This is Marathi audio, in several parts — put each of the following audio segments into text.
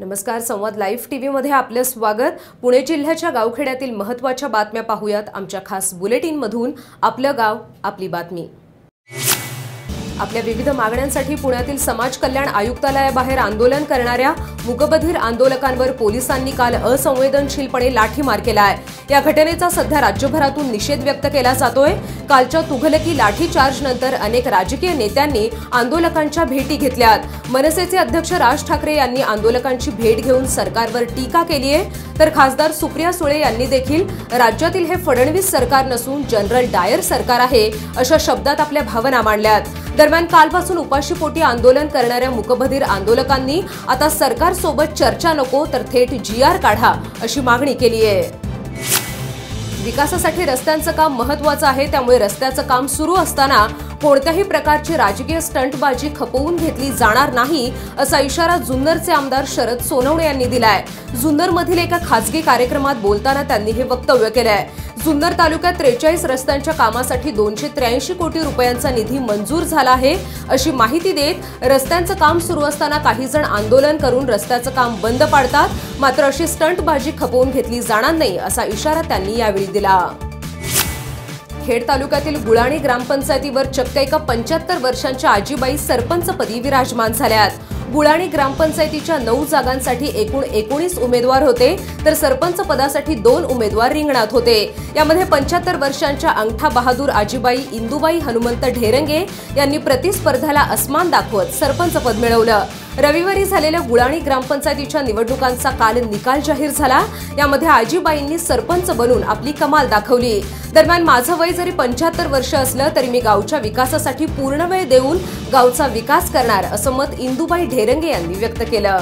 नमस्कार संवाद लाईव्ह टीव्हीमध्ये आपलं स्वागत. पुणे जिल्ह्याच्या गावखेड्यातील महत्त्वाच्या बातम्या पाहूयात. आमच्या खास बुलेटिनमधून आपलं गाव आपली बातमी. आपल्या विविध मागण्यांसाठी पुण्यातील समाज कल्याण आयुक्तालयाबाहेर आंदोलन करणाऱ्या मुकबधीर आंदोलकांवर पोलिसांनी काल असंवेदनशीलपणे लाठीमार केला आहे. या घटनेचा सध्या राज्यभरातून निषेध व्यक्त केला जातोय. कालच्या तुघलकी लाठीचार्ज नंतर अनेक राजकीय नेत्यांनी आंदोलकांच्या भेटी घेतल्यात. मनसेचे अध्यक्ष राज ठाकरे यांनी आंदोलकांची भेट घेऊन सरकारवर टीका केली आहे. तर खासदार सुप्रिया सुळे यांनी देखील राज्यातील हे फडणवीस सरकार नसून जनरल डायर सरकार आहे अशा शब्दात आपल्या भावना मांडल्यात. दरम्यान कालपासून उपाशीपोटी आंदोलन करणाऱ्या मुकबधीर आंदोलकांनी आता सरकारसोबत चर्चा नको तर थेट जी आर काढा अशी मागणी केली आहे. विकासासाठी रस्त्यांचं काम महत्वाचं आहे त्यामुळे रस्त्याचं काम सुरू असताना कोणत्याही प्रकारची राजकीय स्टंटबाजी खपवून घेतली जाणार नाही असा इशारा जुन्नरचे आमदार शरद सोनवणे यांनी दिलाय. जुन्नरमधील एका खासगी कार्यक्रमात बोलताना त्यांनी हे वक्तव्य केलंय. जुन्नर तालुक्यात त्रेचाळीस रस्त्यांच्या कामासाठी दोनशे त्र्याऐंशी कोटी रुपयांचा निधी मंजूर झाला आहे अशी माहिती देत रस्त्यांचं काम सुरू असताना काही जण आंदोलन करून रस्त्याचं काम बंद पाडतात मात्र अशी स्टंटबाजी खपवून घेतली जाणार नाही असा इशारा त्यांनी यावेळी दिला. खेड तालुक्यातील गुळाणी ग्रामपंचायतीवर चक्क एका पंच्याहत्तर वर्षांच्या आजीबाई सरपंचपदी विराजमान झाल्यात. गुळाणी ग्रामपंचायतीच्या नऊ जागांसाठी एकूण एकोणीस उमेदवार होते तर सरपंच पदासाठी दोन उमेदवार रिंगणात होते. यामध्ये पंच्याहत्तर वर्षांच्या अंगठा बहादूर आजीबाई इंदुबाई हनुमंत ढेरंगे यांनी प्रतिस्पर्धाला अस्मान दाखवत सरपंच पद मिळवलं. रविवारी झालेल्या गुळाणी ग्रामपंचायतीच्या निवडणुकांचा काल निकाल जाहीर झाला. यामध्ये आजीबाईंनी सरपंच बनून आपली कमाल दाखवली. दरम्यान माझं वय जरी पंच्याहत्तर वर्ष असलं तरी मी गावच्या विकासासाठी पूर्ण वेळ देऊन गावचा विकास करणार असं मत इंदुबाई ढेरंगे यांनी व्यक्त केलं.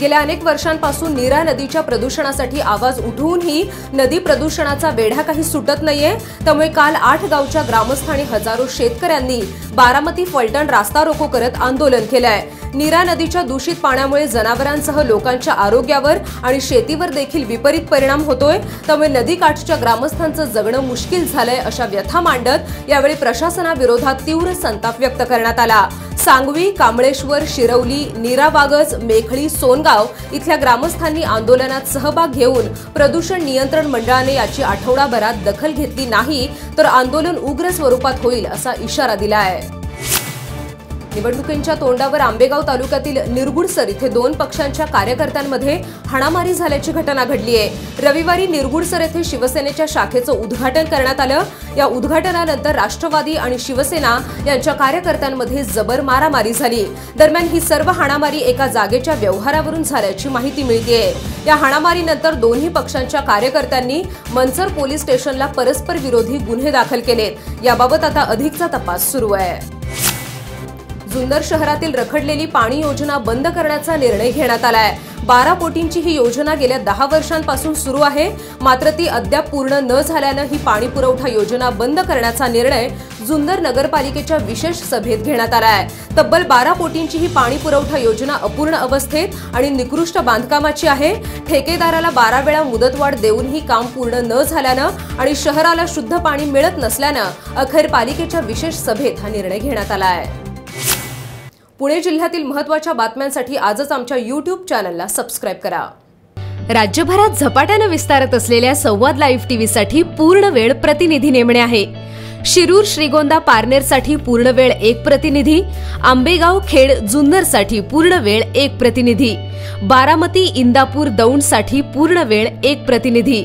गेल्या अनेक वर्षांपासून नीरा नदीच्या प्रदूषणासाठी आवाज उठवूनही नदी प्रदूषणाचा वेढा काही सुटत नाहीये. त्यामुळे काल आठ गावच्या ग्रामस्थ आणि हजारो शेतकऱ्यांनी बारामती फलटण रास्ता रोको करत आंदोलन केलंय. नीरा नदीच्या दूषित पाण्यामुळे जनावरांसह लोकांच्या आरोग्यावर आणि शेतीवर देखील विपरीत परिणाम होतोय. त्यामुळे नदीकाठच्या ग्रामस्थांचं जगणं मुश्किल झालंय अशा व्यथा मांडत यावेळी प्रशासनाविरोधात तीव्र संताप व्यक्त करण्यात आला. सांगवी कांबळेश्वर शिरवली निरावागज मेखळी सोनगाव इथल्या ग्रामस्थांनी आंदोलनात सहभाग घेऊन प्रदूषण नियंत्रण मंडळाने याची आठवडाभरात दखल घेतली नाही तर आंदोलन उग्र स्वरूपात होईल असा इशारा दिला आहे निवडणुकींच्या तोंडावर आंबेगाव तालुक्यातील निरगुडसर इथे दोन पक्षांच्या कार्यकर्त्यांमध्ये हाणामारी झाल्याची घटना घडली आहे रविवारी निरगुडसर येथे शिवसेनेच्या शाखेचं उद्घाटन करण्यात आलं. या उद्घाटनानंतर राष्ट्रवादी आणि शिवसेना यांच्या कार्यकर्त्यांमध्ये जबर मारामारी झाली. दरम्यान ही सर्व हाणामारी एका जागेच्या व्यवहारावरून झाल्याची माहिती मिळतेय. या हाणामारीनंतर दोन्ही पक्षांच्या कार्यकर्त्यांनी मनसर पोलीस स्टेशनला परस्पर विरोधी गुन्हे दाखल केलेत. याबाबत आता अधिकचा तपास सुरू आहे. जुन्नर शहरातील रखडलेली पाणी योजना बंद करण्याचा निर्णय घेण्यात आलाय. बारा कोटींची ही योजना गेल्या दहा वर्षांपासून सुरू आहे. मात्र ती अद्याप पूर्ण न झाल्यानं ही पाणी पुरवठा योजना बंद करण्याचा निर्णय जुन्नर नगरपालिकेच्या विशेष सभेत घेण्यात आला आहे तब्बल बारा कोटींची ही पाणी पुरवठा योजना अपूर्ण अवस्थेत आणि निकृष्ट बांधकामाची आहे. ठेकेदाराला बारा वेळा मुदतवाढ देऊनही काम पूर्ण न झाल्यानं आणि शहराला शुद्ध पाणी मिळत नसल्यानं अखेर पालिकेच्या विशेष सभेत हा निर्णय घेण्यात आला आहे पुणे जिल्ह्यातील महत्त्वाच्या बातम्यांसाठी आजच आमच्या यूट्यूब चॅनलला सबस्क्राईब करा. राज्यभरात झपाट्यानं विस्तारत असलेल्या संवाद लाईव्ह टीव्हीसाठी पूर्ण वेळ प्रतिनिधी नेमणे आहे. शिरूर श्रीगोंदा पारनेरसाठी पूर्ण वेळ एक प्रतिनिधी आंबेगाव खेड जुन्नरसाठी पूर्ण वेळ एक प्रतिनिधी बारामती इंदापूर दौंडसाठी पूर्ण वेळ एक प्रतिनिधी